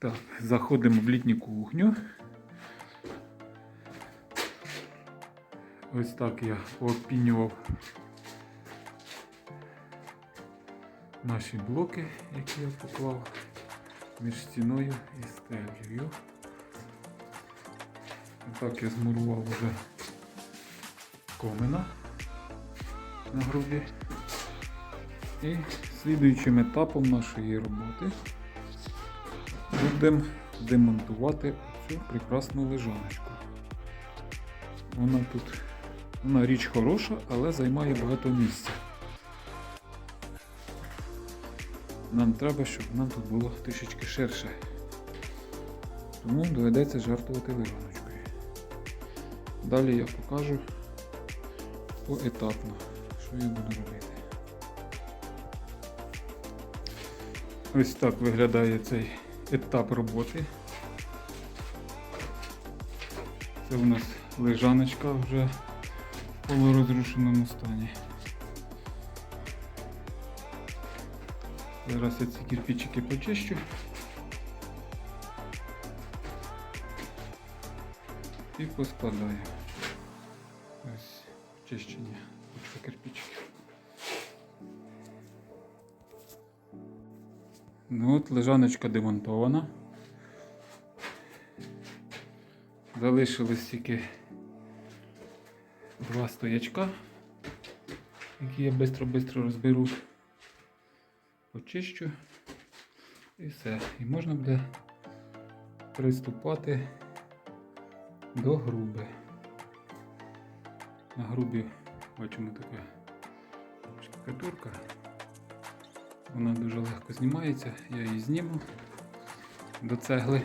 Так, заходимо в літню кухню. Ось так я поопінював наші блоки, які я поклав між стіною і стелею. Так я змурував вже комина на грубі. І слідуючим етапом нашої роботи будемо демонтувати цю прекрасну лежаночку. Вона тут, вона річ хороша, але займає багато місця. Нам треба, щоб нам тут було трішечки ширше. Тому доведеться жартувати лежаночкою. Далі я покажу поетапно, що я буду робити. Ось так виглядає цей етап роботи. Це у нас лежаночка вже в полурозрушеному стані. Зараз я ці кирпичики почищу. І поскладаю. Ну от лежаночка демонтована. Залишилось тільки два стоячка, які я швидко-швидко розберу, почищу і все. І можна буде приступати до груби. На грубі бачимо така штукатурка. Вона дуже легко знімається, я її зніму до цегли.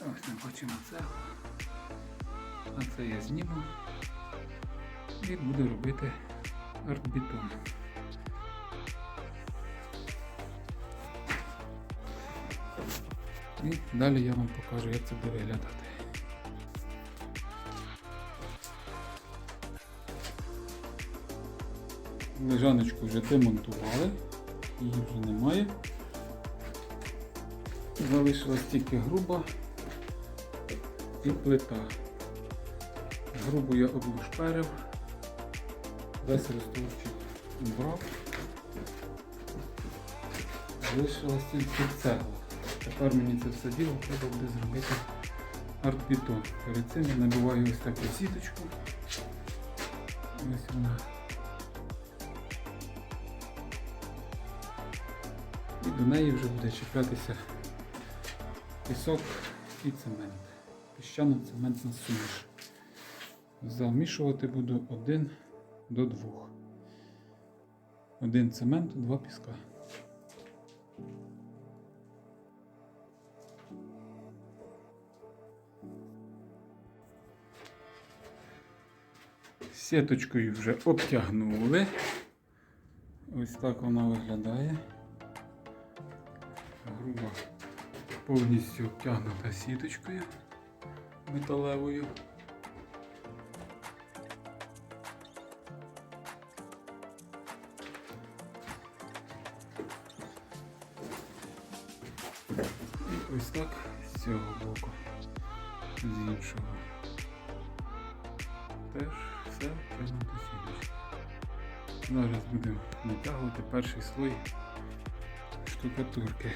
Ось ми бачимо цеглу. А це я зніму і буду робити артбетон. І далі я вам покажу, як це буде виглядати. Лежаночку вже демонтували, її вже немає. Залишилась тільки груба і плита. Грубу я облушперив, весь ростовчик убрав. Залишилась тільки цегла. Тепер мені це все діло треба буде зробити артбетон. Перед цим я набиваю ось таку сіточку. Ось вона. До неї вже буде чіплятися пісок і цемент. Піщано-цементна суміш. Замішувати буду один до двох. Один цемент, два піска. Сіточкою вже обтягнули. Ось так вона виглядає. Груба повністю обтягнута сіточкою металевою. І ось так з цього боку, з іншого. Теж все обтягнуто сіточкою. Зараз будемо натягувати перший слой штукатурки.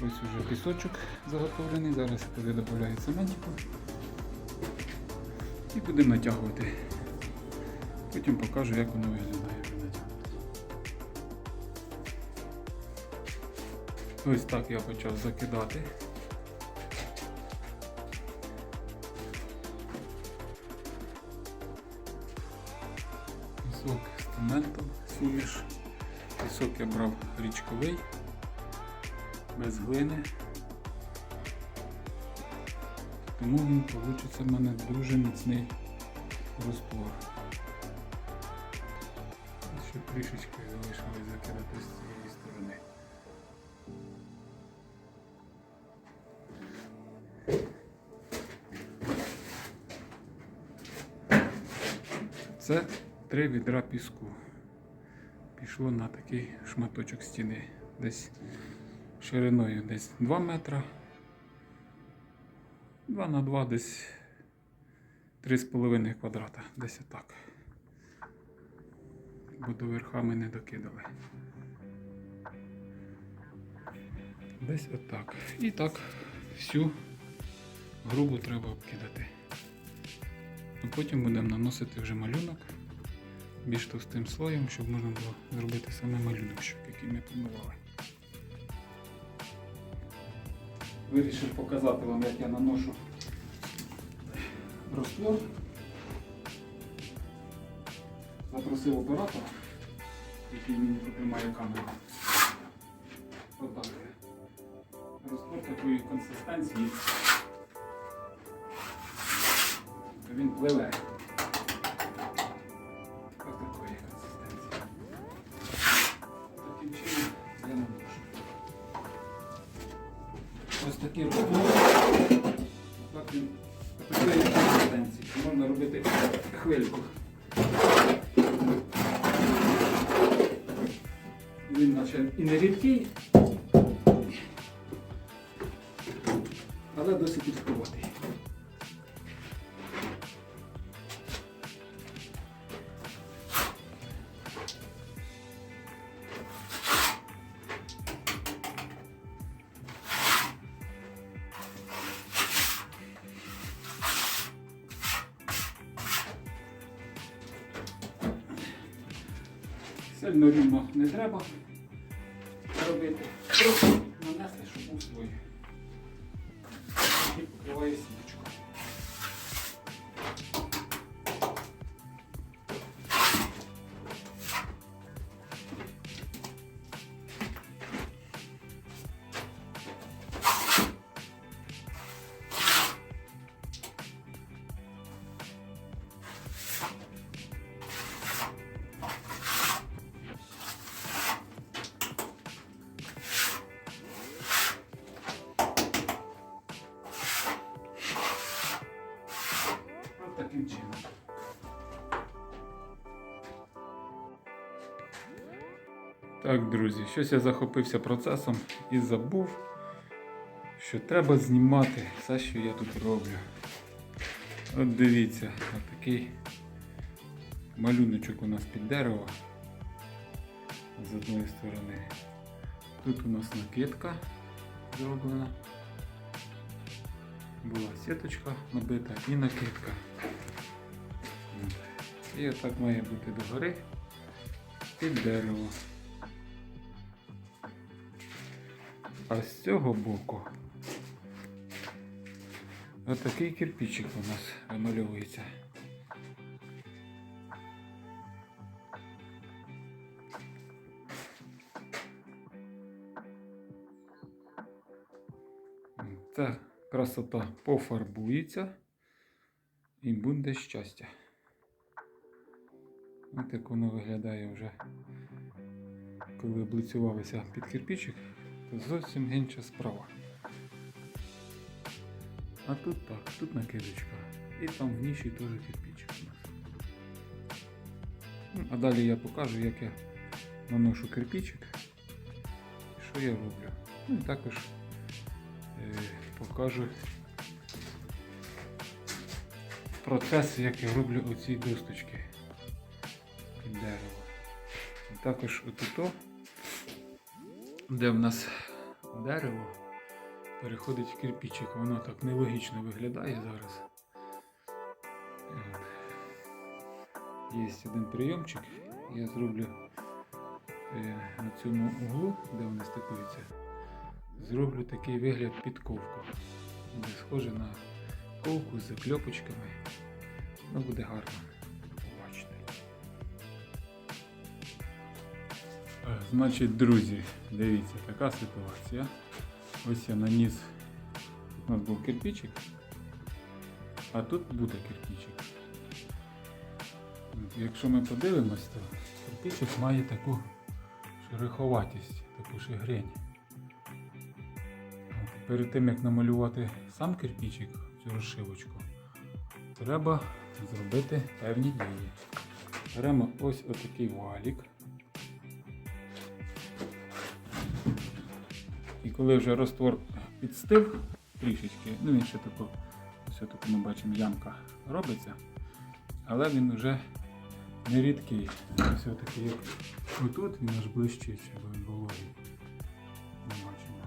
Ось уже пісочок заготовлений, зараз туди додаю цементику і будемо натягувати. Потім покажу, як воно виглядає. Ось так я почав закидати. Пісок з цементом, суміш. Пісок я брав річковий, без глини. Тому він вийде в мене дуже міцний розтвор. Ще трішечки залишилось закидати з цієї сторони. Це три відра піску. Пішло на такий шматочок стіни. десь шириною десь 2 метра. 2 на 2 десь 3,5 квадрата. Десь отак. Бо до верха ми не докидали. Десь отак. І так всю грубу треба обкидати. А потім будемо наносити вже малюнок більш товстим слоєм, щоб можна було зробити саме малюночок, який ми планували. Вирішив показати вам, як я наношу раствор. Запросив оператора, який мені потримає камеру. Отак. Раствор такої консистенції. Ось такі розтвор. Так він такої консистенції. Можна робити хвильку. Він наче і не рідкий, Сильно рівно не треба робити. Нанести, щоб був свій. І покриваю сіточку. Так, друзі, щось я захопився процесом і забув, що треба знімати все, що я тут роблю. От дивіться, такий малюночок у нас під дерево з одної сторони. Тут у нас накидка зроблена. Була сіточка набита і накидка. І отак має бути догори під дерево. А з цього боку отакий кирпичик у нас вимальовується. Ця красота пофарбується і буде щастя. Ось як воно виглядає вже, коли облицювалися під кирпичик, зовсім інша справа. А тут так, тут накидочка. І там в ніші теж кирпичик у нас. Ну, а далі я покажу, як я наношу кирпичик і що я роблю. Ну і також е, покажу процес, як я роблю оці досточки під дерево. І також отуто, де в нас дерево переходить в кирпичик, воно так нелогічно виглядає зараз. Є один прийомчик, я зроблю е, на цьому углу, де вони стикуються, зроблю такий вигляд під ковку. Буде схоже на ковку з кльопочками. Ну буде гарно. Значить, друзі, дивіться, така ситуація. Ось я наніс. У нас був кирпичик, а тут буде кирпичик. Якщо ми подивимось, то кирпичик має таку шероховатість, таку шигрень. Перед тим як намалювати сам кирпичик, цю розшивочку, треба зробити певні дії. Беремо ось отакий валік. І коли вже раствор підстив трішечки, ну він ще тако, ось тут ми бачимо, ямка робиться, але він вже не рідкий. Ось такий, як отут, він аж блищить, він вологий. Ми бачимо.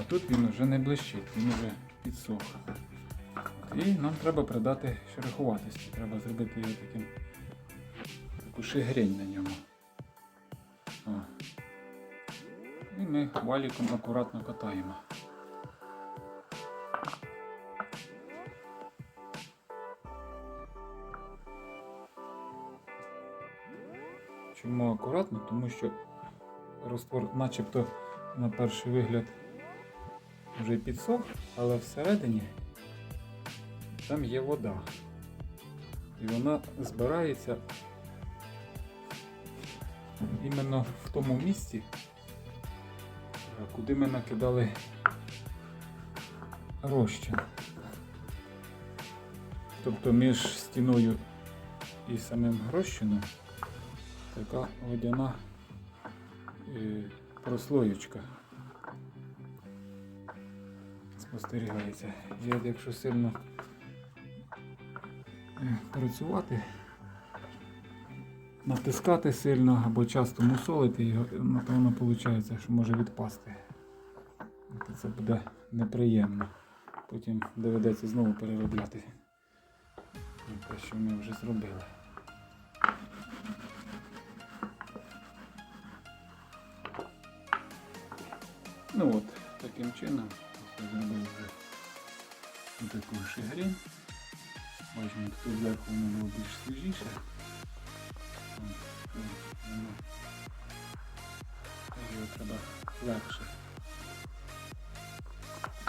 А тут він вже не блищить, він вже підсох. І нам треба придати шероховатості. Треба зробити його таким таку шигрень на ньому. І ми валіком акуратно катаємо. Чому акуратно? Тому що раствор начебто на перший вигляд вже підсох, але всередині там є вода. І вона збирається іменно в тому місці, куди ми накидали розчин. Тобто між стіною і самим розчином така водяна е, прослоєчка спостерігається. От якщо сильно е, працювати, натискати сильно або часто мусолити його, то воно виходить, що може відпасти. Це буде неприємно. Потім доведеться знову переробляти те, що ми вже зробили. Ну от, таким чином я зробив вже таку шигрень. Бачимо, тут зверху воно було більш свіжіше. Ну. Його треба легше.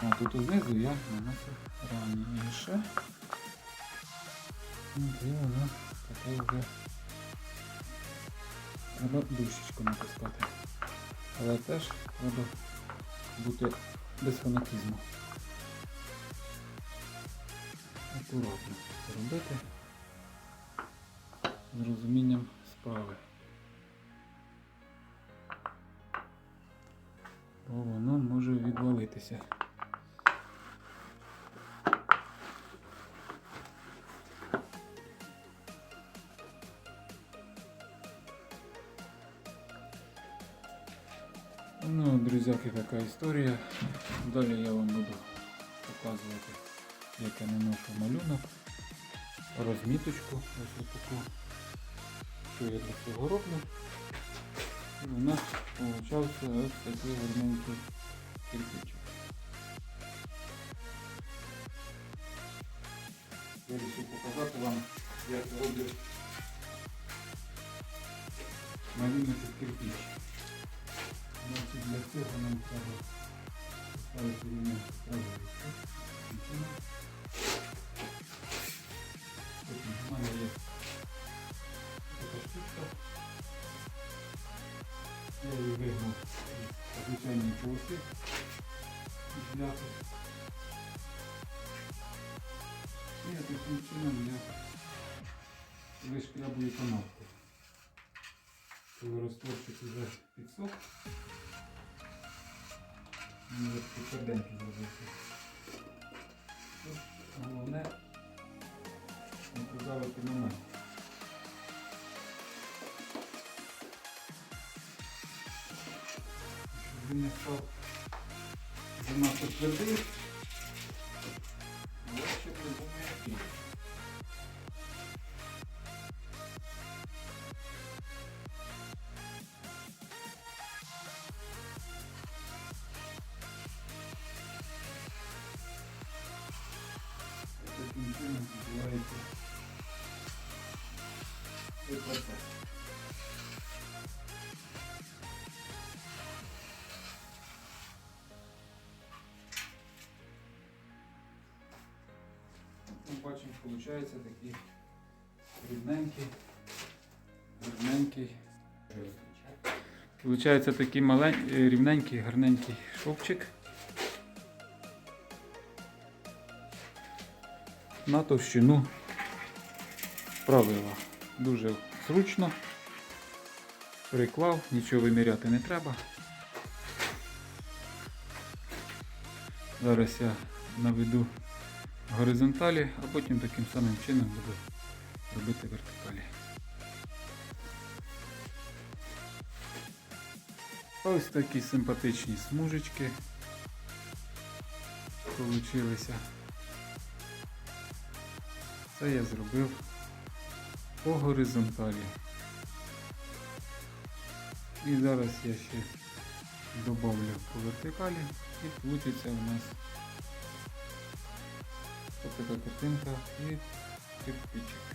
А тут знизу я наносив раніше. І воно таке вже треба душечку натискати. Але теж треба бути без фанатизму. Акуратно робити з розумінням справи. Бо воно може відвалитися. Ну, друзяки, така історія. Далі я вам буду показувати, як я наношу малюнок, розміточку, ось таку, що я для цього роблю. І у нас получався ось такий гарненький кирпичик. Я її вигнув із звичайної полоси із ляпи. І таким чином я вишкрябую канавку. Коли розтворчик вже Мені вже такі тверденькі зробити. Тут Головне не подавити момент. Він не став занадто твердий, але щоб не був м'який. Таким чином відбувається цей виходить такий рівненький, рівненький. Получається такий маленький, рівненький, гарненький шовчик. на товщину правила. Дуже зручно. Приклав, нічого виміряти не треба. Зараз я наведу горизонталі, а потім таким самим чином буду робити вертикалі. Ось такі симпатичні смужечки получилися. Це я зробив по горизонталі. І зараз я ще добавлю по вертикалі і вийде у нас така картинка і кирпичик.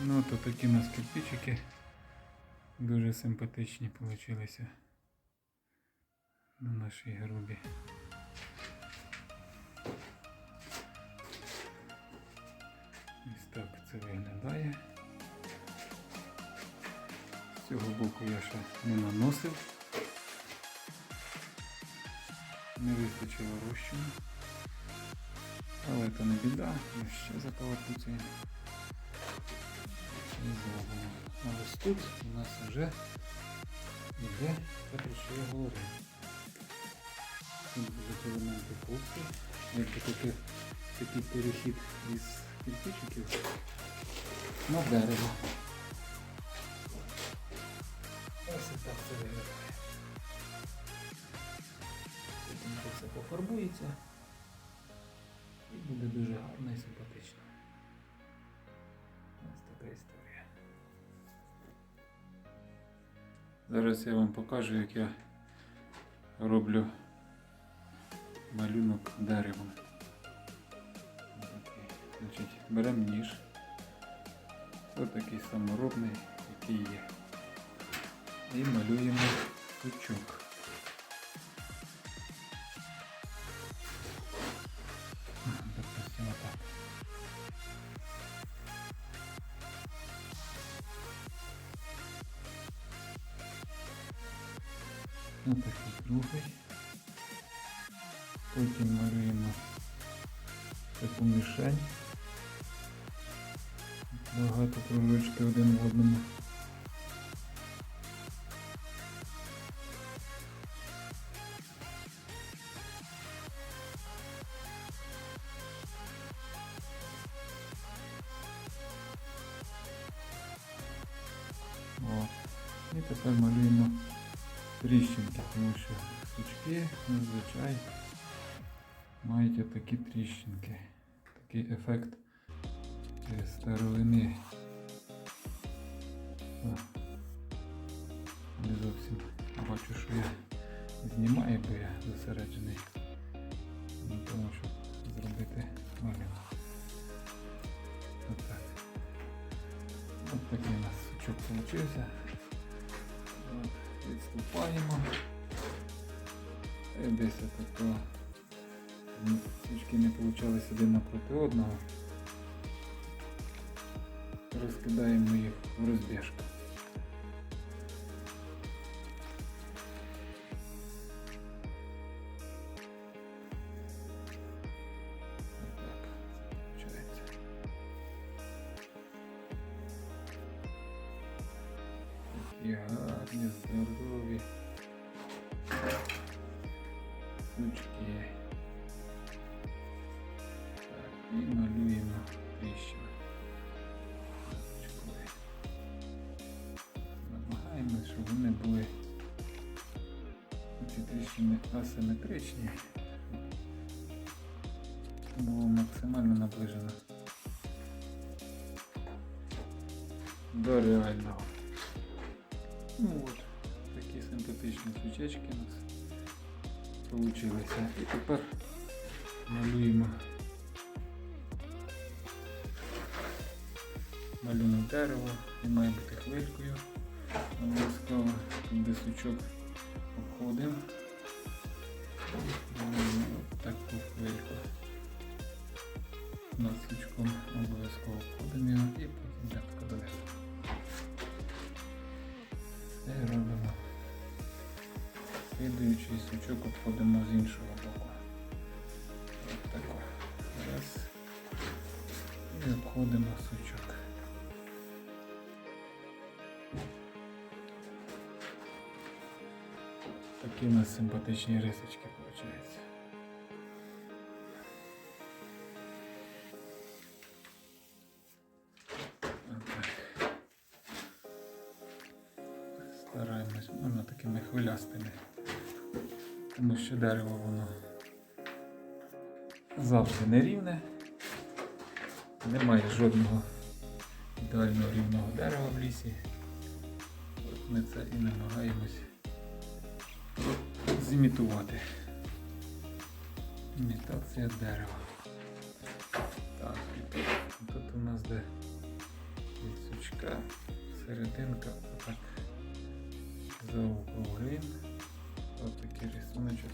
Ну то такі у нас кирпичики дуже симпатичні получилися на нашій грубі. Ось так це виглядає. З цього боку я ще не наносив. Не вистачило розчину. Але це не біда, ми ще заколотуємо. І зробимо. А ось тут у нас вже йде те, про що я говорив. Тут будуть елементи кухні. Якби таки, такий перехід із кирпичиків на дерево. Ось і так це виглядає. Потім все пофарбується і буде дуже гарно і симпатично. Ось така історія. Зараз я вам покажу, як я роблю малюнок деревом. Значить, беремо ніж. Ось такий саморобний, який є. І малюємо сучок. Ось такий круглий. Потім малюємо таку мішень. Багато кружочки один в одному. Такі тріщинки. Такий ефект е, старовини. Не зовсім бачу, що я знімаю, бо я зосереджений на тому, щоб зробити малюнок. Отак. Ось такий у нас сучок. От, Відступаємо. І десь тако сучки не получались один напроти одного. Розкидаємо їх в розбіжку. Такі гарні, здорові сучки. Асиметричні. Було максимально наближено до реального. Ну от, такі симпатичні свічечки у нас получилися. І тепер малюємо малюнок дерева, він має бути хвилькою. Обов'язково де сучок обходимо. Hum. Такі у нас симпатичні рисочки виходять. Стараємось, можна такими хвилястими. Тому що дерево воно завжди нерівне. Немає жодного ідеального рівного дерева в лісі. От ми це і намагаємось зімітувати. Імітація дерева. Так, і тут, тут у нас де лісочка, серединка, отак заокруглим. Ось такий рисуночок.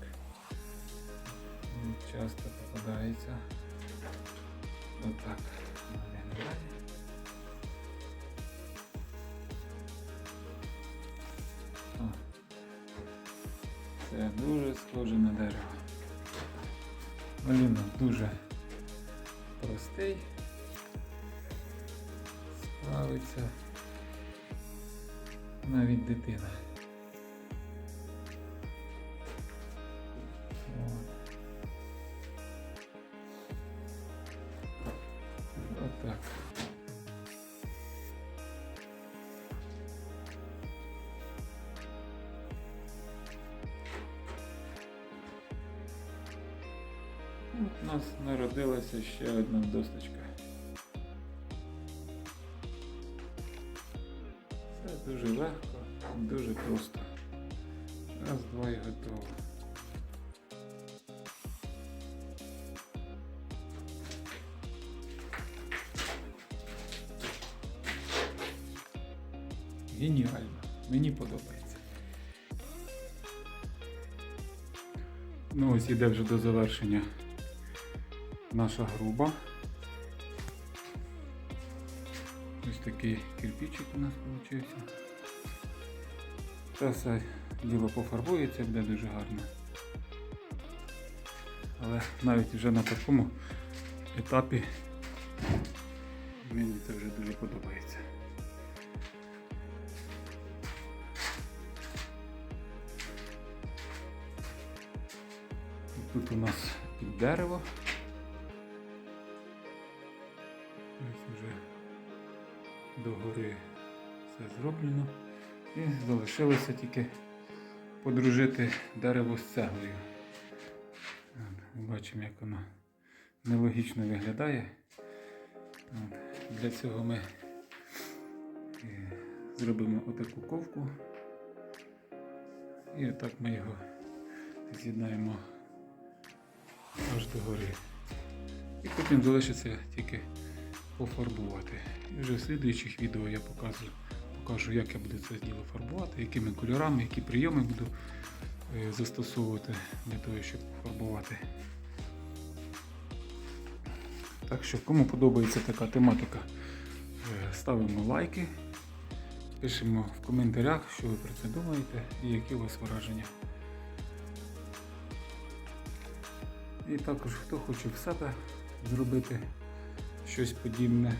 Часто попадається. Це дуже схоже на дерево. Малюнок дуже простий. Справиться навіть дитина. Досточка. Це дуже легко, дуже просто. Раз, два і готово. Геніально. Мені подобається. Ну ось іде вже до завершення наша груба. Такий кирпичик у нас вийшов. Це все діло пофарбується, буде дуже гарно. Але навіть вже на такому етапі мені це вже дуже подобається. Тут у нас під дерево. Догори все зроблено. І залишилося тільки подружити дерево з цеглою. Бачимо, як воно нелогічно виглядає. Для цього ми зробимо отаку ковку. І отак ми його з'єднаємо аж до гори. І потім залишиться тільки пофарбувати. Вже в слідуючих відео я покажу, покажу, як я буду це діло фарбувати, якими кольорами, які прийоми буду е, застосовувати для того, щоб пофарбувати. Так що, кому подобається така тематика, е, ставимо лайки, пишемо в коментарях, що ви про це думаєте і які у вас враження. І також хто хоче в себе зробити щось подібне,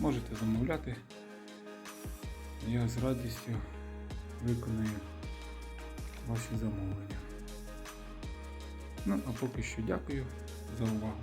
можете замовляти. Я з радістю виконую ваші замовлення. Ну, а поки що дякую за увагу.